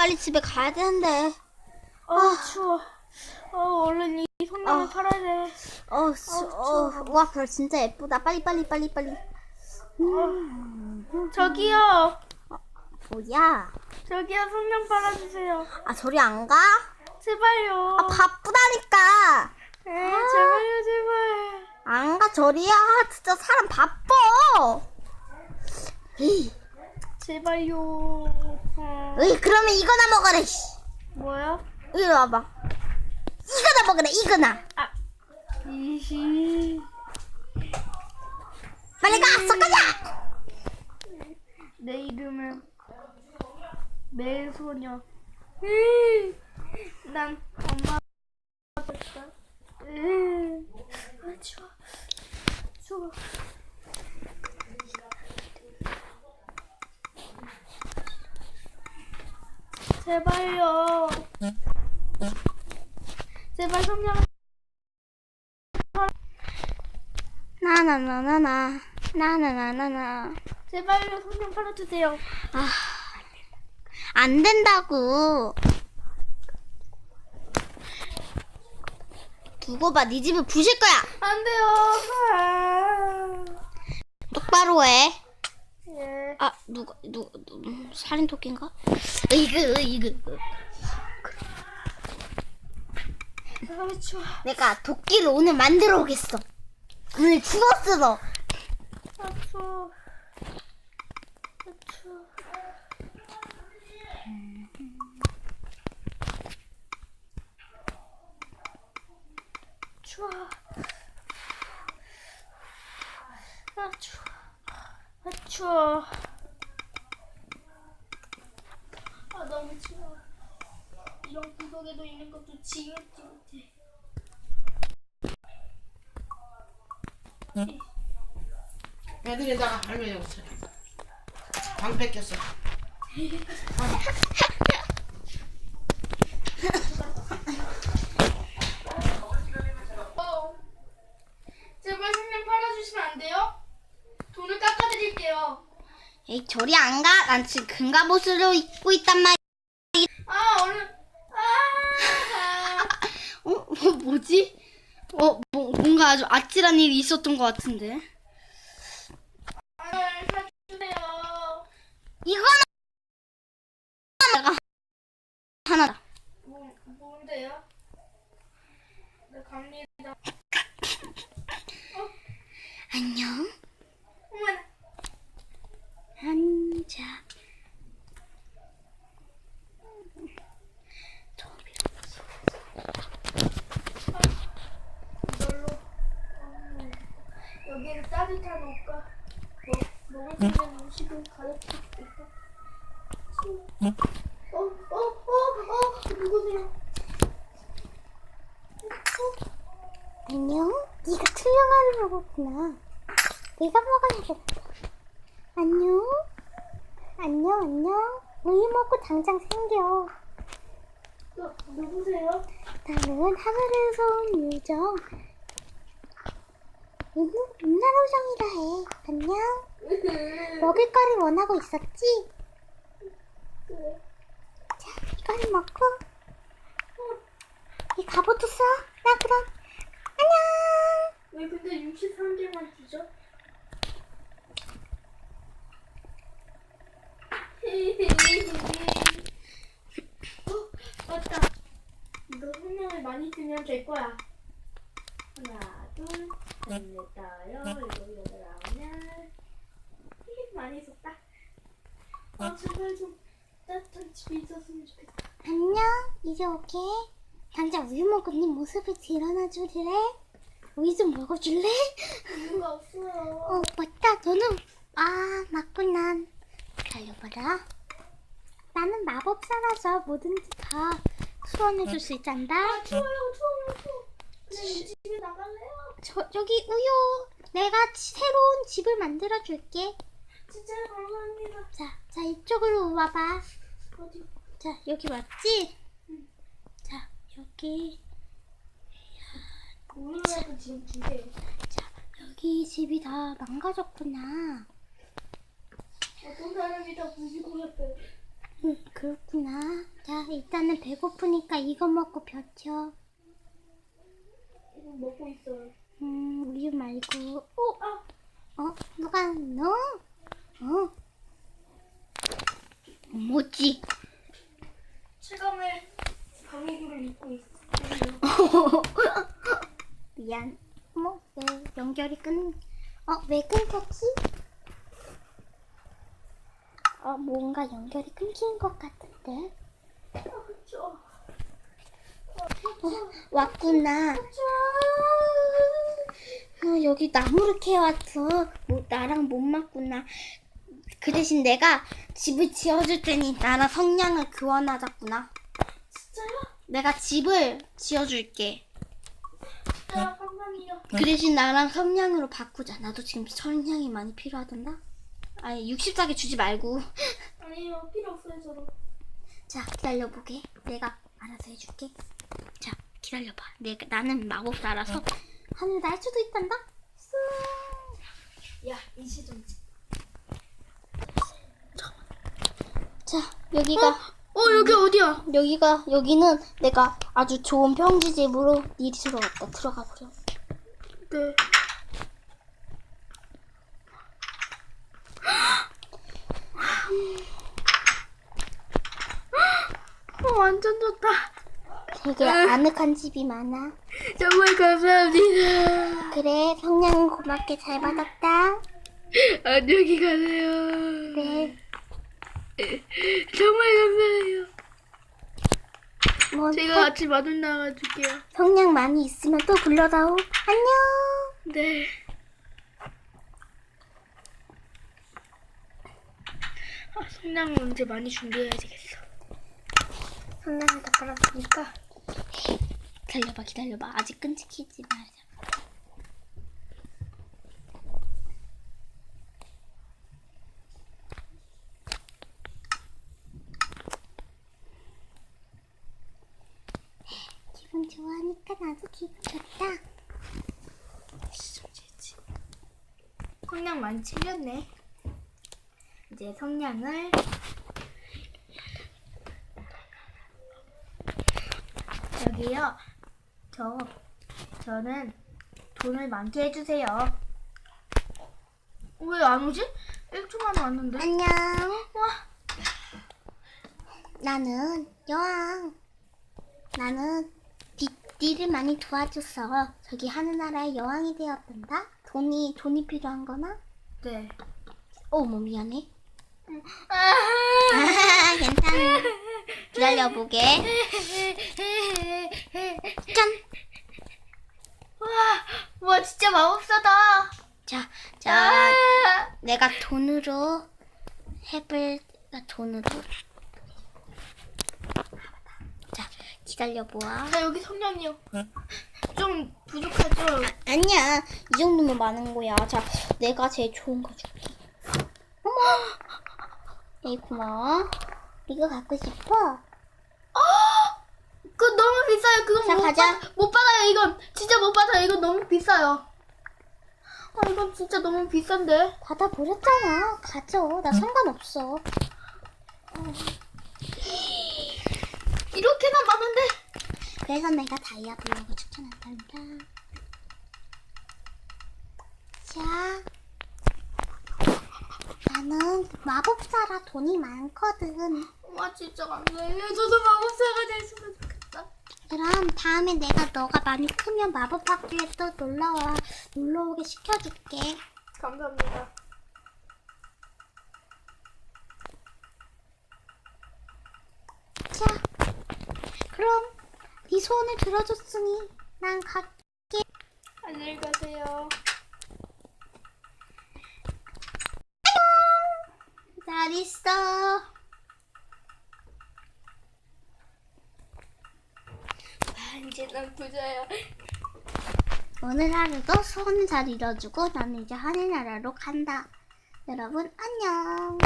빨리 집에 가야 되는데. 아 추워. 어 얼른 이 성냥을 아. 팔아야 돼. 어, 수, 어, 와, 별 진짜 예쁘다. 빨리, 빨리, 빨리, 빨리. 저기요. 뭐야? 저기요 성냥 팔아주세요. 아, 저리 안 가? 제발요. 아, 바쁘다니까. 에 제발요 제발. 안 가, 저리야. 진짜 사람 바빠. 에이, 제발요. 어, 으이, 그러면 이거나 먹어라, 씨. 뭐야? 이리 와봐. 이거나 먹어라, 이거나. 아. 이히. 빨리 가, 섞어자! 내 이름은 매소녀. 으이, 난 엄마 아빠다. 으이, 아 추워. 추워. 제발요. 제발 성냥 나나나나나. 나나나나나. 제발요 성냥 팔아주세요. 아, 안 된다고. 두고 봐, 네 집을 부실 거야. 안 돼요. 아. 똑바로 해. 예. 아, 누가, 누, 누 살인 토끼인가? 아 추워. 내가 도끼를 오늘 만들어 오겠어. 오늘 죽었어, 너. 아 추워. 아 추워. 추워. 아 추워. 아 추워. 아 너무 추워. 이런 구석에도 있는 것도 지긋지긋해. 애들에다가 할머니 없어. 방 뺏겼어. 어. 제발 성냥 팔아주시면 안 돼요? 돈을 깎아드릴게요. 에이, 저리 안 가. 난 지금 금갑옷으로 입고 있단 말이야. 아 얼른. 아. 어? 어, 뭐지? 어, 뭐, 뭔가 아주 아찔한 일이 있었던 것 같은데. 아, 사주세요. 이거는 내가 하나다. 뭐 뭔데요? 네 갑니다. 안녕. 어머나. 이걸로. 어, 여기는 따뜻한 옷과 뭐, 먹을 수 있는 음식을 가득히 있어. 어, 어, 어, 어, 누구세요? 안녕? 네가 투명한 로봇구나. 내가 먹어야 겠다 안녕? 안녕, 안녕. 우유 먹고 당장 생겨. 너, 누구세요? 나는 하늘에서 온 요정. 윤나로정이라 해. 안녕? 먹을 거를 원하고 있었지? 그래. 이거를 먹고 이 갑옷도 써. 나 그럼 안녕. 왜 근데 63개만 주죠? 어, 맞다. 너 성냥을 많이 쓰면 될 거야. 하나, 둘, 셋, 넷, 다섯, 일곱, 여덟, 아홉, 열. 많이 썼다. 아, 제발 좀 따뜻한 집에 있었으면 좋겠다. 안녕. 이제 올게. 당장 우유 먹은 네 모습을 드러나 줄래? 우유 좀 먹어줄래? 이유가 없어요. 어 맞다. 너는 아 맞구나. 기다려봐라. 나는 마법사라서 뭐든지 다 소원해줄 수 있단다. 아, 추워요, 추워. 집에 나갈래요? 저 여기 우유. 내가 지- 새로운 집을 만들어 줄게. 진짜 감사합니다. 자, 자 이쪽으로 와봐. 어디? 자 여기 맞지? 자 여기 우유라도 지금 주세요. 자 여기 집이 다 망가졌구나. 어떤 사람이 다 부시고 갔어요. 응 그렇구나. 자, 일단은 배고프니까 이거 먹고 벼쳐. 먹고 있어요. 음, 우유 말고. 오, 아, 어, 누가 너? 어? 뭐지? 최강의 방어구를 입고 있어요. 미안. 뭐, 왜 연결이 끊, 어, 왜 끊겼지? 어, 뭔가 연결이 끊긴 것 같은데. 아, 그쵸. 어, 왔구나. 어, 여기 나무를 캐왔어. 뭐, 나랑 못 맞구나. 그 대신 내가 집을 지어줄 테니 나랑 성냥을 교환하자꾸나. 진짜요? 내가 집을 지어줄게. 감사합니다. 그 대신 나랑 성냥으로 바꾸자. 나도 지금 성냥이 많이 필요하단다. 아니 64개 주지 말고. 아니요, 필요 없어요, 저도. 자 기다려보게. 내가 알아서 해줄게. 자 기다려봐. 내가 나는 마법사라서 하늘 날 수도 있단다. 쓱. 야, 이시 좀. 자 여기가 어, 여기 어디야? 여기가 여기는 내가 아주 좋은 평지집으로 일이 들어갔다. 들어가 버려. 네. 어, 완전 좋다. 되게 아늑한 집이 많아. 정말 감사합니다. 그래 성냥은 고맙게 잘 받았다. 안녕히 가세요. 그래 정말 감사해요. 뭐 제가 같이 마중 나가줄게요. 성냥 많이 있으면 또 불러다오. 안녕. 네. 아, 성냥 문제 많이 준비해야 되겠어. 성냥을 다 깔았으니까. 기다려봐 기다려봐 아직 끈찍이지 말자. 기분 좋아하니까 나도 기분 좋다. 성냥 많이 챙겼네. 이제 성냥을 여기요. 저 저는 돈을 많게 해주세요. 왜 안 오지? 1초 만에 왔는데. 안녕. 와, 나는 여왕. 나는 니, 니를 많이 도와줬어. 저기 하늘나라의 여왕이 되었단다. 돈이 돈이 필요한 거나? 네. 어, 뭐 미안해. 아, 아, 괜찮아. 기다려보게. 짠. 와, 와 진짜 마법사다. 자, 자, 아, 내가 돈으로 해볼 돈으로. 자, 기다려 보아. 자 여기 성냥이요. 좀 부족하죠? 아니야, 이 정도면 많은 거야. 자, 내가 제일 좋은 거 줄게. 어머, 에이 고마워. 이거 갖고 싶어? 그거 너무 비싸요. 그거 자, 못, 가자. 받, 못 받아요. 이건 진짜 못 받아요. 이건 너무 비싸요. 아 이건 진짜 너무 비싼데. 받아 버렸잖아. 가져. 나 상관없어. 이렇게나 많은데. 그래서 내가 다이아 블록을 추천한단다. 자, 나는 마법사라 돈이 많거든. 와 진짜 감사해요. 저도 마법사가 됐으면. 그럼 다음에 내가 너가 많이 크면 마법 학교에 또 놀러와 놀러 오게 시켜줄게. 감사합니다. 자, 그럼 네 소원을 들어줬으니 난 갈게. 안녕히 가세요. 잘 있어. 난 부자야. 오늘 하루도 소원을 잘 이뤄주고 나는 이제 하늘나라로 간다. 여러분 안녕.